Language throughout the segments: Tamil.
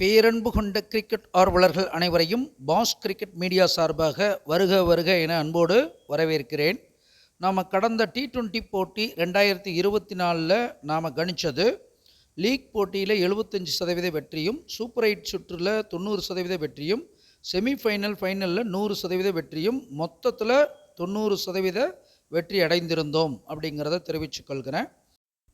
பேரன்பு கொண்ட கிரிக்கெட் ஆர்வலர்கள் அனைவரையும் பாஸ் கிரிக்கெட் மீடியா சார்பாக வருக வருக என அன்போடு வரவேற்கிறேன். நாம் கடந்த டி ட்வெண்ட்டி போட்டி ரெண்டாயிரத்தி இருபத்தி நாலில் நாம் கணித்தது லீக் போட்டியில் எழுபத்தஞ்சி சதவீத வெற்றியும் சூப்பர் எயிட் சுற்றில் தொண்ணூறு சதவீத வெற்றியும் செமிஃபைனல் ஃபைனலில் நூறு சதவீத வெற்றியும் மொத்தத்தில் தொண்ணூறு சதவீத வெற்றி அடைந்திருந்தோம் அப்படிங்கிறத தெரிவித்துக் கொள்கிறேன்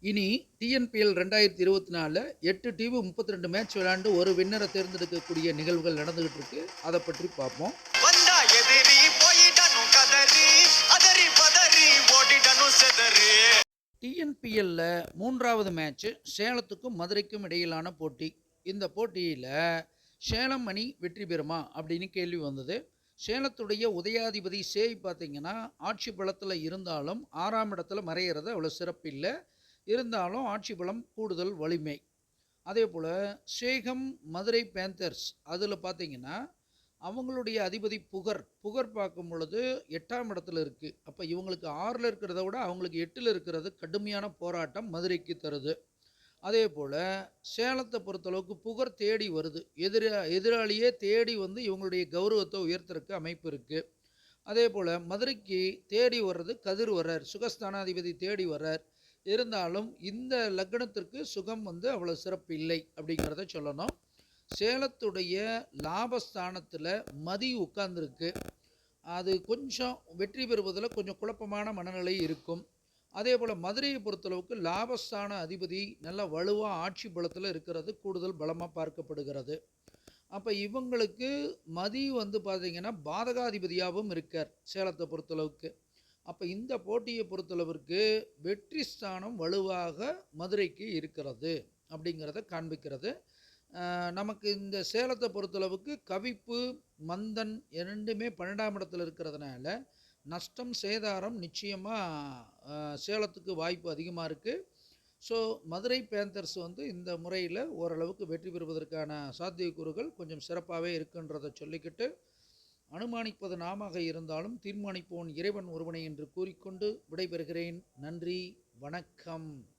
இனி டிஎன்பிஎல் ரெண்டாயிரத்தி இருபத்தி நாலில் எட்டு டீமு முப்பத்தி ரெண்டு மேட்ச் விளையாண்டு ஒரு வின்னரை தேர்ந்தெடுக்கக்கூடிய நிகழ்வுகள் நடந்துகிட்டு இருக்கு. அதை பற்றி பார்ப்போம். டிஎன்பிஎல்ல மூன்றாவது மேட்ச்சு சேலத்துக்கும் மதுரைக்கும் இடையிலான போட்டி. இந்த போட்டியில் சேலம் அணி வெற்றி பெறுமா அப்படின்னு கேள்வி வந்தது. சேலத்துடைய உதயாதிபதி சேய் பார்த்தீங்கன்னா ஆட்சி பலத்தில் இருந்தாலும் ஆறாம் இடத்துல மறையிறது அவ்வளோ சிறப்பில்லை. இருந்தாலும் ஆட்சி பலம் கூடுதல் வலிமை. அதே போல் சேகம் மதுரை பேந்தர்ஸ் அதில் பார்த்தீங்கன்னா அவங்களுடைய அதிபதி புகர் புகர் பார்க்கும் பொழுது எட்டாம் இடத்துல இருக்குது அப்போ இவங்களுக்கு ஆறில் இருக்கிறத விட அவங்களுக்கு எட்டில் இருக்கிறது கடுமையான போராட்டம் மதுரைக்கு தருது. அதே போல் சேலத்தை பொறுத்தளவுக்கு புகர் தேடி வருது. எதிரா எதிராளியே தேடி வந்து இவங்களுடைய கௌரவத்தை உயர்த்துறதுக்கு அமைப்பு இருக்குது அதே போல் மதுரைக்கு தேடி வர்றது கதிர் வர்றார் சுகஸ்தானாதிபதி தேடி வர்றார். இருந்தாலும் இந்த லக்னத்திற்கு சுகம் வந்து அவ்வளோ சிறப்பு இல்லை அப்படிங்கிறத சொல்லணும். சேலத்துடைய லாபஸ்தானத்தில் மதி உட்கார்ந்துருக்கு. அது கொஞ்சம் வெற்றி பெறுவதில் கொஞ்சம் குழப்பமான மனநிலை இருக்கும். அதே போல் மதுரையை பொறுத்தளவுக்கு லாபஸ்தான அதிபதி நல்ல வலுவாக ஆட்சி பலத்தில் இருக்கிறது கூடுதல் பலமாக பார்க்கப்படுகிறது. அப்போ இவங்களுக்கு மதி வந்து பார்த்திங்கன்னா பாதகாதிபதியாகவும் இருக்கார் சேலத்தை பொறுத்தளவுக்கு. அப்போ இந்த போட்டியை பொறுத்தளவிற்கு வெற்றி ஸ்தானம் வலுவாக மதுரைக்கு இருக்கிறது அப்படிங்கிறத காண்பிக்கிறது. நமக்கு இந்த சேலத்தை பொறுத்தளவுக்கு கவிப்பு மந்தன் இரண்டுமே பன்னெண்டாம் இடத்துல இருக்கிறதுனால நஷ்டம் சேதாரம் நிச்சயமாக சேலத்துக்கு வாய்ப்பு அதிகமாக இருக்குது ஸோ மதுரை பேந்தர்ஸ் வந்து இந்த முறையில் ஓரளவுக்கு வெற்றி பெறுவதற்கான சாத்தியக்கூறுகள் கொஞ்சம் சிறப்பாகவே இருக்குன்றதை சொல்லிக்கிட்டு அனுமானிப்பது நாமாக இருந்தாலும் தீர்மானிப்போன் இறைவன் ஒருவனை என்று கூறிக்கொண்டு விடைபெறுகிறேன். நன்றி வணக்கம்.